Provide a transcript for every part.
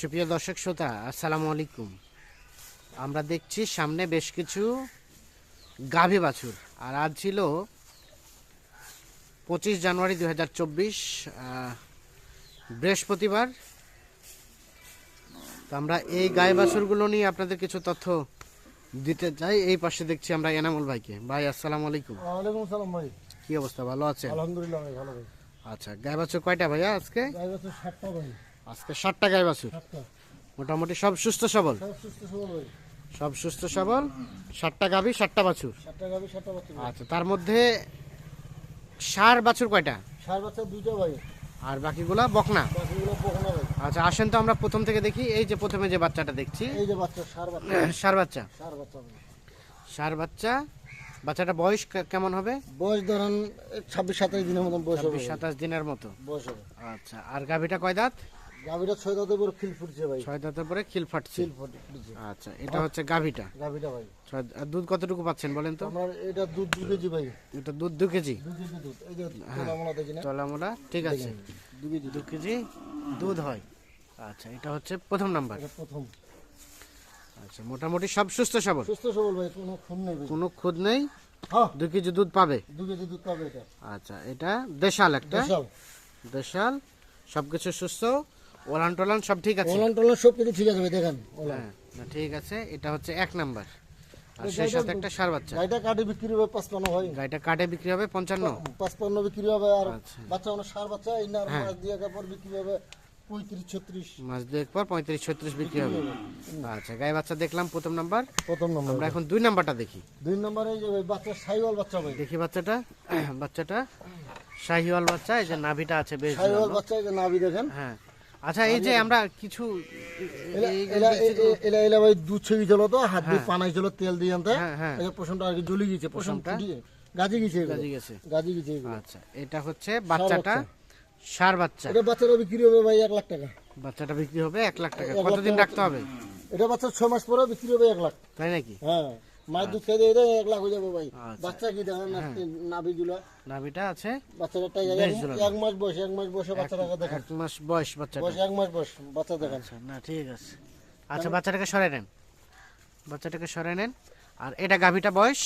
সুপ্রিয় দর্শক শ্রোতা আসসালামু আলাইকুম। আমরা দেখছি সামনে বেশ কিছু গাভী বাছুর। আর আজ ছিল পঁচিশ জানুয়ারি দু হাজার চব্বিশ বৃহস্পতিবার। তো আমরা এই গায়ে বাছুরগুলো নিয়ে আপনাদের কিছু তথ্য দিতে চাই। এই পাশে দেখছি আমরা এনামুল ভাইকে। ভাই আসসালামু আলাইকুম। ওয়ালাইকুম সালাম ভাই। কি অবস্থা? ভালো আছে আলহামদুলিল্লাহ ভাই ভালো ভাই আচ্ছা গায়ে বাছুর কয়টা ভাইয়া আজকে? গাই বাছুর সাতটা ভাই। আজকে ষাটটা গায়ে বাছুর। মোটামুটি সব সুস্থ সবল। সব সুস্থ সবল ষাটটা গাভী ষাটটা বাছুর। আচ্ছা তার মধ্যে সার বাছুর কয়টা? সার বাচ্চা দুইটা ভাই। আর বাকিগুলা বকনা? আচ্ছা আসেন তো আমরা প্রথম থেকে দেখি। এই যে প্রথমে যে বাচ্চাটা দেখছি। এই যে বাচ্চা সার বাচ্চা। সার বাচ্চা। সার বাচ্চা সার বাচ্চা। বাচ্চাটা বয়স কেমন হবে? বয়স ধরেন ছাব্বিশ সাতাশ দিনের মতন বয়স হবে। ছাব্বিশ সাতাশ দিনের মতো। বয়স হবে। আচ্ছা আর গাভীটা কয় দাঁত? গাভিটা ছয় দাঁতের উপর খিল ফুটছে ভাই। ছয় দাঁতের পরে খিল ফাটছে? খিল ফুটছে। আচ্ছা এটা হচ্ছে গাভীটা? গাভিটা ভাই। ছয় দুধ কতটুকু পাচ্ছেন বলেন তো? আমার এটা দুধ দু কেজি ভাই। এটা দুধ দু কেজি? দু কেজি দুধ। এই যে তোলামোলা দেখি না? চলামোলা ঠিক আছে। দু কেজি দু কেজি দুধ হয়। আচ্ছা এটা হচ্ছে প্রথম নাম্বার। এটা প্রথম। আচ্ছা মোটামুটি সব সুস্থ সবল? সুস্থ সবল ভাই কোনো খুন নেই কোনো খুদ নেই? হ্যাঁ। দুই কেজি দুধ পাবে? দু কেজি দুধ পাবে এটা। আচ্ছা এটা দেশাল একটা? বিশাল দেশাল সবকিছু সুস্থ। ওলান টোলান সব ঠিক আছে? ওলান টোলান সব কিছু ঠিক আছে ভাই দেখেন ওলান। হ্যাঁ না, ঠিক আছে এটা হচ্ছে এক নাম্বার। আর সেই সাথে একটা সার বাচ্চা। গাড়িটা কাটে বিক্রি হবে পাঁচপান্ন হয় গাড়িটা কাটে বিক্রি হবে পঞ্চান্ন? পাঁচপান্ন বিক্রি হবে আর আচ্ছা। বাচ্চা অনেক সার বাচ্চা এই না মাছ দিয়ে কাপড় বিক্রি হবে পঁয়ত্রিশ ছত্রিশ। মাস দুয়েক পর পঁয়ত্রিশ ছত্রিশ বিক্রি হবে। আচ্ছা গায়ে বাচ্চা দেখলাম প্রথম নাম্বার। প্রথম নম্বর। আমরা এখন দুই নাম্বারটা দেখি। দুই নম্বরে যে বাচ্চা সাইওয়াল বাচ্চা ভাই। দেখি বাচ্চাটা বাচ্চাটা। শাহিওয়াল বাচ্চা এই যে নাভিটা আছে বেশ জোরালো। বাচ্চা এই যে নাভি দেখেন। হ্যাঁ। আচ্ছা এই যে আমরা কিছু এলা- এলা- ভাই দুধ ছেড়ে ছিল তো হাত দিয়ে পানাই ছিল তেল দিয়ে আনতে। হ্যাঁ, হ্যাঁ। এই যে পোষণটা আর জ্বলি গেছে পোষণ পশমটা? গাজি গেছে। গাজি গেছে। গাজি গেছে। আচ্ছা এটা হচ্ছে বাচ্চাটা সার বাচ্চা। এটা বাচ্চাটা বিক্রি হবে ভাই এক লাখ টাকা। বাচ্চাটা বিক্রি হবে এক লাখ টাকা। কতদিন রাখতে হবে? এটা বাচ্চা ছ মাস পরে বিক্রি হবে এক লাখ। তাই নাকি? হ্যাঁ। মায়ের দুধ খেয়ে দিয়ে এক লাখ হয়ে যাবে ভাই। আচ্ছা। বাচ্চা কি দেখেন নাভি গুলা নাভিটা আছে? বাচ্চাটা বেশ ঝুলানো। এক মাস বয়স এক মাস বয়সে বাচ্চাটাকে দেখেন। এক মাস বয়স বাচ্চাটা। বয়স এক মাস বয়স বাচ্চা দেখেন। আচ্ছা না ঠিক আছে। আচ্ছা বাচ্চাটাকে সরাই নেন। বাচ্চাটাকে সরাই নেন। আর এটা গাভিটা বয়স?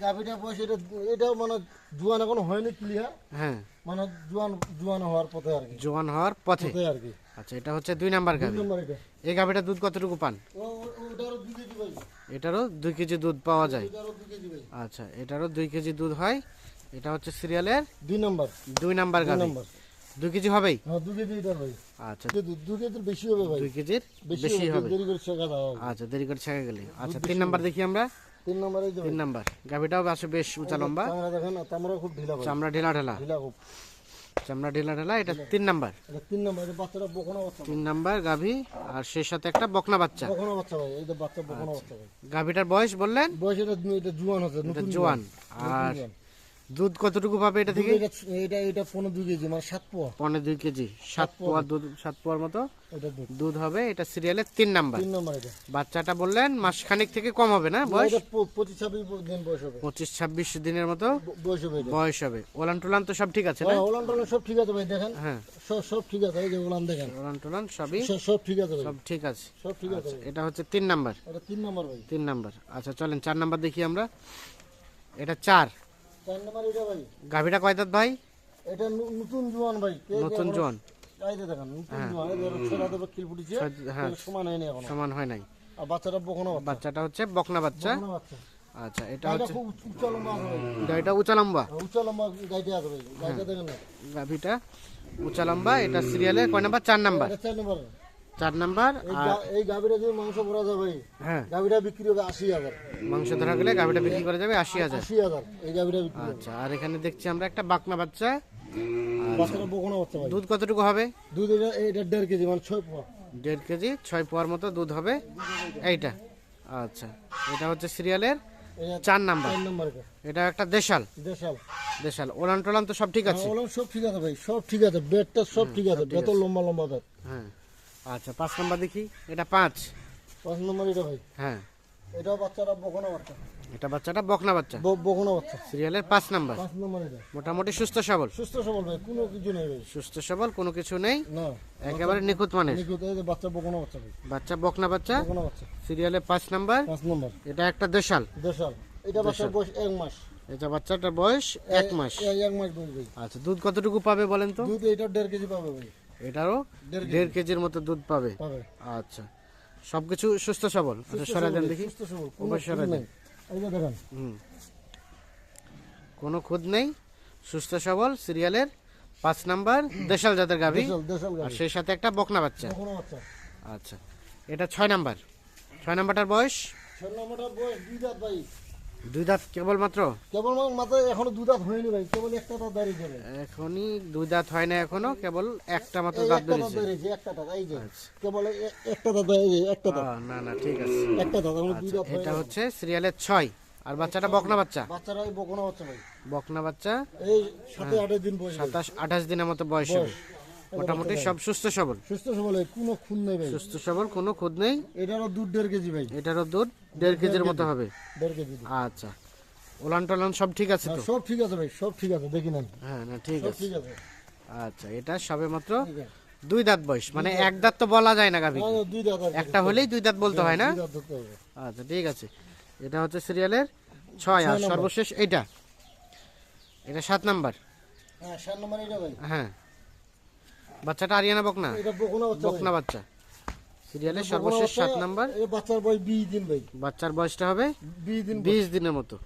গাভিটা বয়স এটা এটা মানে জুয়ান এখন হয়নি ক্লিয়ার হ্যাঁ। মানে জুয়ান জুয়ান হওয়ার পথে আর কি। জোয়ান হওয়ার পথে। আর কি। আচ্ছা এটা হচ্ছে দুই নাম্বার গাভি। এই গাভিটা দুধ কতটুকু পান? ও- এটারও দুই কেজি দুধ পাওয়া যায়। আচ্ছা এটারও দুই কেজি দুধ হয়। এটা হচ্ছে সিরিয়ালের দুই নম্বর। দুই নাম্বার গাভি। দুই কেজি হবেই? হ্যাঁ দুই কেজি এটা ভাই। আচ্ছা। দুই দুই কেজির বেশি হবে ভাই। দুই কেজির বেশি হবে হবে। দেরি করে দাও আচ্ছা দেরি করে গেলে। আচ্ছা তিন নাম্বার দেখি আমরা। তিন নম্বরে তিন নাম্বার। গাভিটাও আছে বেশ উঁচা লম্বা। চামড়া দেখেন চামড়া খুব ঢিলা চামড়া ঢেলা ঢেলা। ঢিলা খুব। চামড়া ঢেলা ঢেলা এটা তিন নাম্বার। তিন নম্বর বাচ্চাটা বকনা বাচ্চা তিন নাম্বার গাভি আর সেই সাথে একটা বকনা বাচ্চা। বকনা বাচ্চা ভাই এই বাচ্চা বকনা বাচ্চা ভাই। গাভিটার বয়স বললেন? বয়স এটা এটা জুয়ান হচ্ছে নতুন জোয়ান। আর দুধ কতটুকু পাবে এটা থেকে? এটা এটা পনেরো দুই কেজি মানে সাত পোয়া। পনে দুই কেজি। সাত পোয়া দুধ। সাত পোয়ার মতো এটা দুধ। হবে। এটা সিরিয়ালের তিন নাম্বার। তিন নম্বর এটা। বাচ্চাটা বললেন মাসখানেক থেকে কম হবে না? বয়স? পঁচিশ ছাব্বিশ দিন বয়স হবে। পঁচিশ ছাব্বিশ দিনের মতো বয়স হবে বয়স হবে। ওলান টোলান তো সব ঠিক আছে না? হ্যাঁ ওলান টোলান সব ঠিক আছে ভাই দেখেন। হ্যাঁ। সব সব ঠিক আছে এই যে ওলান দেখেন। ওলান টোলান সবই সব সব ঠিক আছে সব ঠিক আছে। সব ঠিক আছে এটা হচ্ছে তিন নাম্বার। এটা তিন নম্বর ভাই। তিন নাম্বার। আচ্ছা চলেন চার নাম্বার দেখি আমরা। এটা চার। চার নম্বর এটা ভাই। গাভিটা কয় দাঁত ভাই? এটা নতুন জোয়ান ভাই। নতুন এখনো- জোয়ান। এই দেখেন নতুন জোয়ান। এই যে ছোট হাতে ফুটিছে হ্যাঁ। এর সমান হয়নি এখন। সমান হয় নাই। আর বাচ্চাটা বকনা বাচ্চাটা হচ্ছে বকনা বাচ্চা। বকনা বাচ্চা। আচ্ছা এটা হচ্ছে উচ্চ লম্বা গাড়িটা উঁচা লম্বা? উচ্চ লম্বা গাইটা আছে ভাই। গাইটা দেখেন না। গাভিটা উঁচা লম্বা এটা কয় নাম্বার? চার নাম্বার। চার নম্বর। চার নাম্বার এই গাভিটা যদি মাংস ভরা ভাই হ্যাঁ। গাভিটা বিক্রি হবে আশি হাজার। মাংস ধরা গেলে গাভিটা বিক্রি করা যাবে আশি হাজার। আশি হাজার এই গাভিটা বিক্রি আচ্ছা আর এখানে দেখছি আমরা একটা বাকনা বাচ্চা। বাচ্চাটা বকনা বাচ্চা দুধ কতটুকু হবে? দুধ এটা এটা দেড় কেজি মানে ছয় পোয়া। দেড় কেজি ছয় পোয়ার মতো দুধ হবে। এইটা আচ্ছা এটা হচ্ছে সিরিয়ালের চার নাম্বার। এটা। একটা দেশাল। দেশাল। দেশাল ওলান টোলান তো সব ঠিক আছে? বললাম সব ঠিক আছে ভাই সব ঠিক আছে বেডটা সব ঠিক আছে বেত লম্বা লম্বা বেড হ্যাঁ। আচ্ছা পাঁচ নাম্বার দেখি। এটা পাঁচ। পাঁচ নম্বর এটা ভাই। হ্যাঁ। এটাও বাচ্চারা বকনা বাচ্চা। এটা বাচ্চাটা বকনা বাচ্চা। বকনা বাচ্চা। সিরিয়ালের পাঁচ নাম্বার। পাঁচ নম্বর এটা। মোটামুটি সুস্থ সবল। সুস্থ সবল ভাই কোনো কিছু নেই ভাই। সুস্থ সবল কোনো কিছু নেই। না। একেবারে নিখুঁত মানে নিখুঁত এই যে বাচ্চা বকনা বাচ্চা ভাই। বাচ্চা বকনা বাচ্চা। বকনা বাচ্চা। সিরিয়ালের পাঁচ নাম্বার। পাঁচ নম্বর। এটা একটা দেশাল। দেশাল। এটা বাচ্চার বয়স এক মাস। এটা বাচ্চাটার বয়স এক মাস। এক মাস বয়স ভাই। আচ্ছা দুধ কতটুকু পাবে বলেন তো? দুধ এটা দেড় কেজি পাবে ভাই। এটারও দেড় কেজির মতো দুধ পাবে? আচ্ছা। সবকিছু সুস্থ সবল? আচ্ছা সরা দেন দেখি। কোনো সরা দেন। হুম। খুদ নেই সুস্থ সবল সিরিয়ালের পাঁচ নাম্বার দেশাল জাতের গাভী। আর সেই সাথে একটা বকনা বাচ্চা। আচ্ছা। এটা ছয় নাম্বার। ছয় নাম্বারটার বয়স? ছয় নম্বরটার বয়স দুই দাঁত ভাই। দুই দাঁত কেবলমাত্র? কেবল মাথায় এখনও দু দাঁত হয়নি ভাই কেবল একটা দাঁত দাঁড়িয়ে যাবে। এখনই দুই দাঁত হয় না এখনও কেবল একটা মাত্র দাঁত একটা দাঁত বেরিয়েছে বেরিয়েছে একটা দাঁত এই যে কেবল একটা দাঁত এই একটা দাঁত। না না ঠিক আছে। একটা দাঁত দুই দাঁত আচ্ছা, এটা হচ্ছে সিরিয়ালের ছয়। আর বাচ্চাটা বকনা বাচ্চা? বাচ্চারা এই বকনা বাচ্চা ভাই। বকনা বাচ্চা? এই সাথে আটের দিন বয়স ভাই। সাতাশ আঠাশ দিনের মতো বয়স হবে। মোটামুটি সব সুস্থ সবল। সুস্থ সবল কোনো খুন নেই ভাই। সুস্থ সবল কোনো খুদ নেই। এটারও দুধ দেড় কেজি ভাই। এটারও দুধ দেড় কেজির মতো হবে। দেড় কেজি আচ্ছা। ওলান টলান সব ঠিক আছে তো? হ্যাঁ, সব ঠিক আছে ভাই সব ঠিক আছে দেখি নেন। হ্যাঁ না ঠিক আছে। ঠিক আছে। আচ্ছা এটা সবে মাত্র দুই দাঁত বয়স। মানে এক দাঁত তো বলা যায় না গাভী দুই দাঁত একটা হলেই দুই দাঁত বলতে হয় না? আচ্ছা ঠিক আছে। এটা হচ্ছে সিরিয়ালের ছয় আর সর্বশেষ এইটা। এটা সাত নাম্বার। হ্যাঁ সাত নম্বর এটা ভাই। হ্যাঁ। বাচ্চাটা আরিয়ানা বকনা? এটা বকনা বাচ্চা। বকনা বাচ্চা। সিরিয়ালের সর্বশেষ সাত নাম্বার। বাচ্চার বয়স বিশ দিন ভাই। বাচ্চার বয়সটা হবে বিশ দিন বিশ দিনের মতো।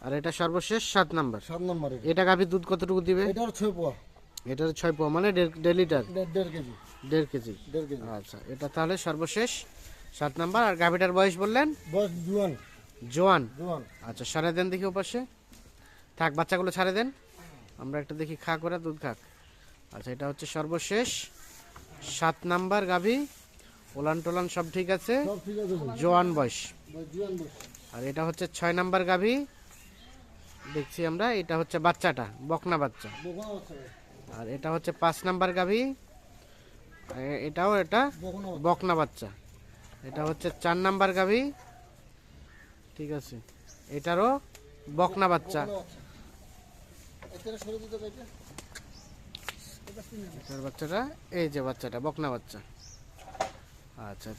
আর এটা সর্বশেষ সাত নাম্বার। সাত নম্বর এটা। গাভীর দুধ কতটুকু দিবে? এটার ছয় পোয়া। এটার ছয় পোয়া মানে দেড় লিটার? দেড়- দেড় কেজি। দেড় কেজি। দেড় কেজি। আচ্ছা এটা তাহলে সর্বশেষ সাত নাম্বার। আর গাভীটার বয়স বললেন? বয়স জুয়ান। জোয়ান। জুয়ান। আচ্ছা সারে দেন দেখি ওপাশে। থাক বাচ্চাগুলো ছাড়ে দেন। আমরা একটা দেখি খা করে দুধ খাক। আচ্ছা এটা হচ্ছে সর্বশেষ। সাত নাম্বার গাভী। ওলান টোলান সব ঠিক আছে? জোয়ান বয়স। আর এটা হচ্ছে ছয় নাম্বার গাভী। দেখছি আমরা এটা হচ্ছে বাচ্চাটা বকনা বাচ্চা। আর এটা হচ্ছে পাঁচ নাম্বার গাভী। এটাও এটা বকনা বাচ্চা। এটা হচ্ছে চার নাম্বার গাভী। ঠিক আছে। এটারও বকনা বাচ্চা বকনা বাচ্চা এখানে সরে দিতে ভাই এটা। এটার বাচ্চাটা? এই যে বাচ্চাটা বকনা বাচ্চা। আচ্ছা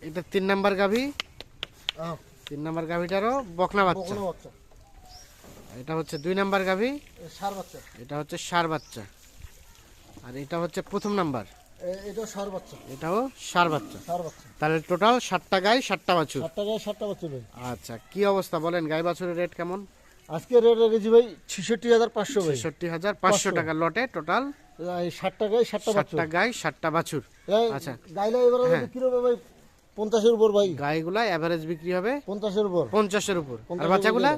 এটা তিন নাম্বার গাভী? তিন নাম্বার গাভীটারও বকনা বাচ্চা। এটা হচ্ছে দুই নাম্বার গাভী? সার বাচ্চা। এটা হচ্ছে সার বাচ্চা। আর এটা হচ্ছে প্রথম নাম্বার। এ- সার বাচ্চা। এটাও সার বাচ্চা। সার বাচ্চা। তাহলে টোটাল সাতটা গাই সাতটা বাছুর। সাতটা গায়ে সাতটা বাচ্চা আচ্ছা কি অবস্থা বলেন গাই বাছুরের রেট কেমন? আজকে রেট রেখেছি ভাই ছেষট্টি হাজার পাঁচশো ছেষট্টি হাজার পাঁচশো টাকা লটে টোটাল ষাটটা গাই ষাটটা ষাটটা গাই ষাটটা বাছুর। আচ্ছা। গাইলা এবার বিক্রি হবে ভাই পঞ্চাশের উপর ভাই। গাইগুলা এভারেজ বিক্রি হবে পঞ্চাশের উপর। পঞ্চাশের উপর। আর বাচ্চাগুলা?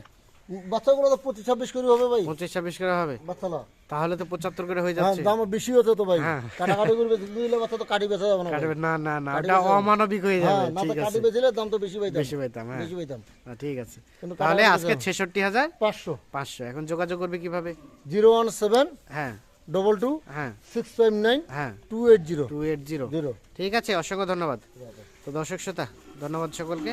বাচ্চাগুলো তো পঁচিশ ছাব্বিশ করে হবে ভাই। পঁচিশ ছাব্বিশ করে হবে? বাচ্চালা। তাহলে তো পঁচাত্তর করে হয়ে হ্যাঁ যাচ্ছে। দাম বেশি হচ্ছে তো ভাই। হ্যাঁ। কাটাকাটি দিলে বাচ্চা তো কাটি বেচা যাবে না কাটবে না না না বেচা- অমানবিক হয়ে হ্যাঁ যাবে না তো ঠিক কাটি বেচলে দাম তো বেশি পাইতাম। বেশি পাইতাম হ্যাঁ। বেশি পাইতাম। হ্যাঁ, ঠিক আছে। তাহলে আজকে বেচা- ছেষট্টি হাজার? পাঁচশো। পাঁচশো। এখন যোগাযোগ করবে কীভাবে? জিরো ওয়ান সেভেন হ্যাঁ। ডবল টু হ্যাঁ। সিক্স ফাইভ নাইন হ্যাঁ। Two eight zero. Two eight zero. Zero. ঠিক আছে অসংখ্য ধন্যবাদ। তো দর্শক শ্রোতা ধন্যবাদ সকলকে।